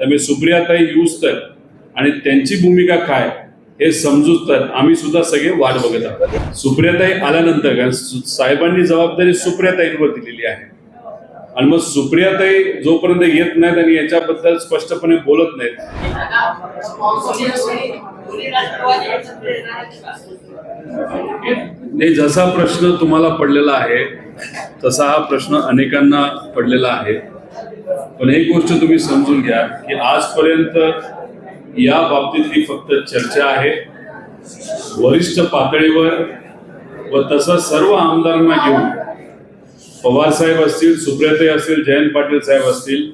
त्यामुळे सुप्रियाताई यूज तर आणि त्यांची भूमिका काय हे समजूच तर आम्ही सुद्धा सगळे वाट बघत आहोत. सुप्रियाताई आल्यानंतर कारण साहेबांनी जबाबदारी सुप्रियाताईंवर दिलेली आहे. आणि मग सुप्रियाताई जोपर्यंत येत नाहीत आणि याच्याबद्दल स्पष्टपणे बोलत नाहीत नाही जसा प्रश्न तुम्हाला पडलेला आहे तसा हा प्रश्न अनेकांना पडलेला आहे. पण एक गोष्ट तुम्ही समजून घ्या की आजपर्यंत या बाबतीतली फक्त चर्चा आहे. वरिष्ठ पातळीवर व तसं सर्व आमदारांना घेऊन पवार साहेब असतील सुप्रियाताई असतील जयंत पाटील साहेब असतील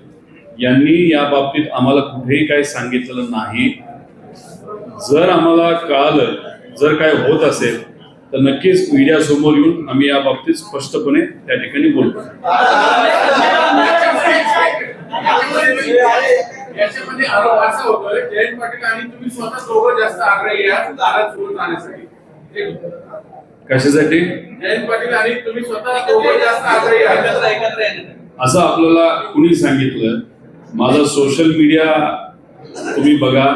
यांनी या बाबतीत आम्हाला कुठेही काही सांगितलेलं नाही. जर आम्हाला कळालं जर काय होत असेल तर नक्कीच मीडिया समोर येऊन आम्ही या बाबतीत स्पष्टपणे त्या ठिकाणी बोलतो याच्यामध्ये आरोप असा होतोय जयंत पाटील आणि तुम्ही स्वतः दोघं जास्त आग्रही आहात दारात सोडून आणण्यासाठी एक- कशासाठी? जयंत पाटील आणि तुम्ही स्वतः दोघं जास्त आग्रही आहात. असं आपल्याला कुणी सांगितलं माझा सोशल मीडिया तुम्ही बघा.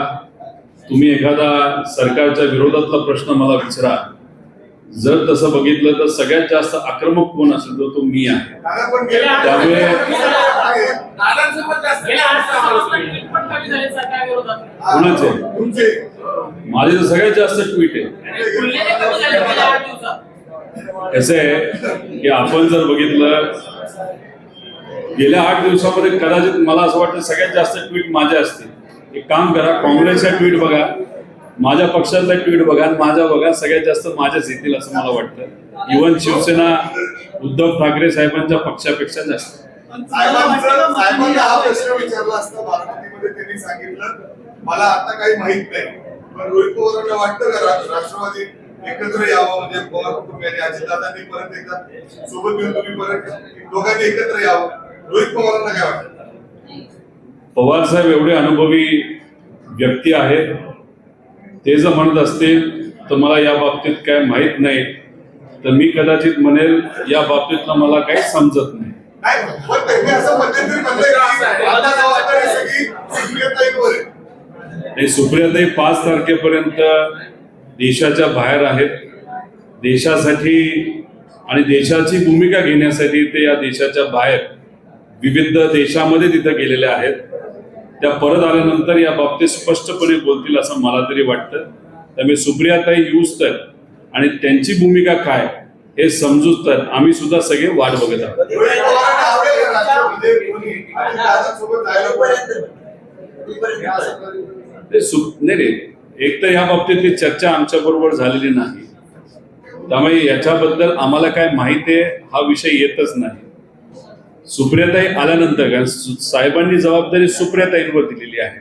तुम्ही एखादा सरकारच्या विरोधातला प्रश्न मला विचारा. जर तसं बघितलं तर सगळ्यात जास्त आक्रमक कोण असेल तर तो मी आहे. त्यामुळे कोणाचे? माझे तर सगळ्यात जास्त ट्विट आहे. कसं आहे की आपण जर बघितलं गेल्या आठ दिवसामध्ये कदाचित मला असं वाटतं सगळ्यात जास्त ट्विट माझे असतील. एक काम करा काँग्रेसच्या ट्विट बघा. माझ्या पक्षातला ट्विट बघा माझ्या बघा सगळ्यात जास्त माझ्याच येतील असं मला वाटतं. इव्हन शिवसेना उद्धव ठाकरे साहेबांच्या पक्षापेक्षा जास्त. साहेबांचं साहेबांना हा प्रश्न विचारला असता बारामतीमध्ये त्यांनी सांगितलं मला आता काही माहीत नाही पण रोहित पवारांना वाटतं का राष्ट्रवादी एकत्र यावं? म्हणजे पवार कुटुंबियांनी अजितदादांनी परत एकदा सोबत घेऊन तुम्ही परत दोघांनी एकत्र यावं? रोहित पवारांना काय वाटतं? पवार साहेब एवढे अनुभवी व्यक्ती आहेत. ते जर म्हणत असतील तर मला या बाबतीत काय माहीत नाही. तर मी कदाचित म्हणेल या बाबतीतलं मला काही समजत नाही. नाही सुप्रियाताई पाच तारखेपर्यंत देशाच्या बाहेर आहेत. देशासाठी आणि देशाची भूमिका घेण्यासाठी ते या देशाच्या बाहेर विविध देशामध्ये तिथं गेलेले आहेत. त्या परत आल्यानंतर या बाबतीत स्पष्टपणे बोलतील असं मला तरी वाटतं. त्यामुळे सुप्रियाताई यूज तर आणि त्यांची भूमिका काय हे समजूच तर आम्ही सुद्धा सगळे वाट बघत आहोत. ते सु नाही एक तर या बाबतीतली चर्चा आमच्या बरोबर झालेली नाही. त्यामुळे याच्याबद्दल आम्हाला काय माहिती आहे हा विषय येतच नाही. सुप्रियाताई आल्यानंतर कारण साहेबांनी जबाबदारी सुप्रियाताईंवर दिलेली आहे.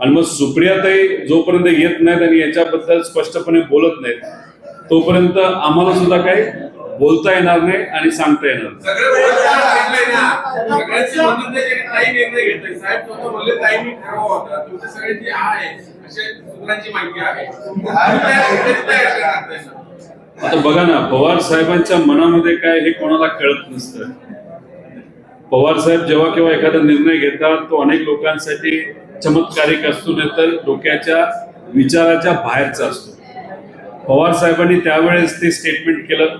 आणि मग सुप्रियाताई जोपर्यंत येत नाहीत आणि याच्याबद्दल स्पष्टपणे बोलत नाहीत तोपर्यंत आम्हाला सुद्धा काही बोलता येणार नाही आणि सांगता येणार? आता बघा ना पवार साहेबांच्या मनामध्ये काय हे कोणाला कळत नसतं. पवार साहेब जेव्हा केव्हा एखादा निर्णय घेतात तो अनेक लोकांसाठी चमत्कारिक असतो नाही तर डोक्याच्या विचाराच्या बाहेरचा असतो. पवार साहेबांनी त्यावेळेस ते स्टेटमेंट केलं.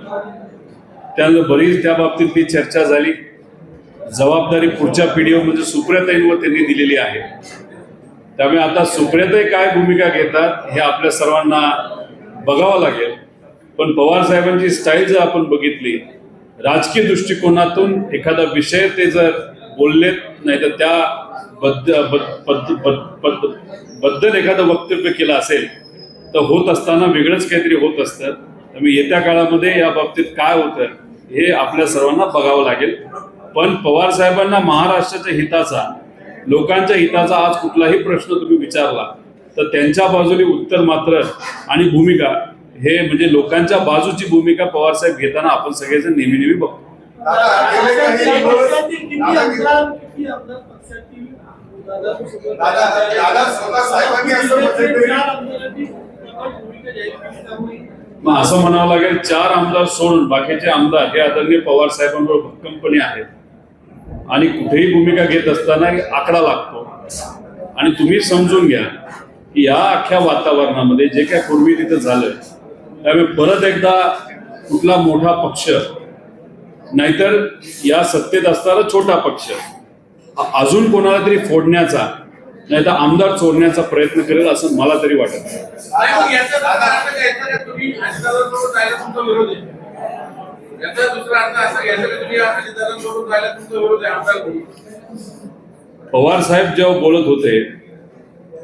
त्यानंतर बरीच त्या बाबतीतली चर्चा झाली. जबाबदारी पुढच्या पिढीवर म्हणजे सुप्रियाताईंवर त्यांनी दिलेली आहे. त्यामुळे आता सुप्रियाताई काय भूमिका घेतात हे आपल्या सर्वांना बघावं लागेल. पण पवार साहेबांची स्टाईल जर आपण बघितली राजकीय दृष्टिकोनातून एखादा विषय ते जर बोललेत नाही तर त्या बद्द बद्द- बद्द- बद्दल एखादं वक्तव्य केलं असेल तर होत असताना वेगळंच काहीतरी होत असतं. त्यामुळे येत्या काळामध्ये या बाबतीत काय होतं हे आपल्या सर्वांना बघावं लागेल. पण पवार साहेबांना महाराष्ट्राच्या हिताचा लोकांच्या हिताचा आज कुठलाही प्रश्न तुम्ही विचारला तर त्यांच्या बाजूने उत्तर मात्र आणि भूमिका हे म्हणजे लोकांच्या बाजूची भूमिका पवार साहेब घेताना आपण सगळेजण नेहमी नेहमी बघतो. मग असं म्हणावं लागेल चार आमदार सोडून बाकीचे आमदार हे आदरणीय पवार साहेबांबरोबर भक्कमपणे आहेत. आणि कुठेही भूमिका घेत असताना आकडा लागतो. आणि तुम्ही समजून घ्या की या अख्ख्या वातावरणामध्ये जे काय पूर्वी तिथं झालं त्यामुळे परत एकदा कुठला मोठा पक्ष नाहीतर या सत्तेत असणारा छोटा पक्ष अजून कोणाला तरी फोडण्याचा नाहीतर आमदार चोरण्याचा प्रयत्न करेल असं मला तरी वाटत नाही. नाही, पवार साहेब जेव्हा बोलत होते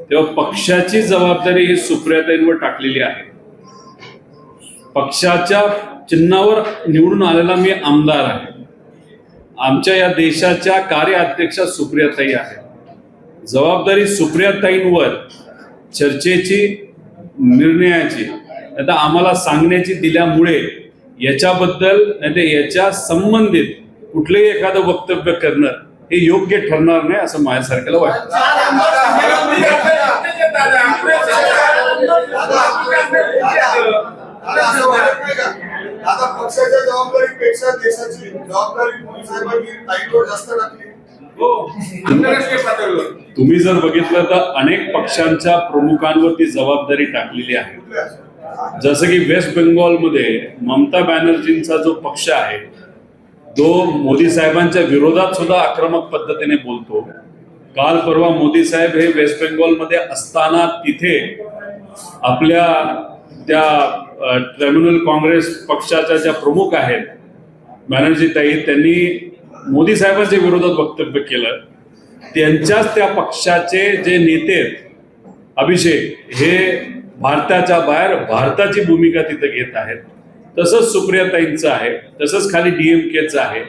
तेव्हा पक्षाची जबाबदारी ही सुप्रियाताईंवर टाकलेली आहे. पक्षाच्या चिन्हावर निवडून आलेला मी आमदार आहे आमच्या या देशाच्या कार्याध्यक्षा सुप्रियाताई आहे जबाबदारी सुप्रियाताईंवर चर्चेची निर्णयाची आता आम्हाला सांगण्याची दिल्यामुळे याच्याबद्दल नाही याच्या संबंधित कुठलंही एखादं वक्तव्य करणं हे योग्य ठरणार नाही असं माझ्यासारख्याला वाटतं दादा असं वाटत नाही का? आता पक्षाच्या जबाबदारीपेक्षा देशाची जबाबदारी मोदी साहेबांनी ताईंवर जास्त टाकली. हो तुम्ही जर बघितलं तर अनेक पक्षांच्या प्रमुखांवरती जबाबदारी टाकलेली आहे. जसं की वेस्ट बेंगॉलमध्ये ममता बॅनर्जींचा जो पक्ष आहे तो मोदी साहेबांच्या विरोधात सुद्धा आक्रमक पद्धतीने बोलतो. काल परवा मोदी साहेब हे वेस्ट बेंगॉलमध्ये असताना तिथे आपल्या त्या अ, तृणमूल काँग्रेस पक्षाच्या ज्या प्रमुख आहेत बॅनर्जी ताई त्यांनी मोदी साहेबांच्या विरोधात वक्तव्य केलं. त्यांच्याच त्या पक्षाचे जे नेते आहेत, अभिषेक हे भारताच्या बाहेर भारताची भूमिका तिथं घेत आहेत. तसंच सुप्रियाताईंचं आहे तसंच खाली डीएमकेचं आहे.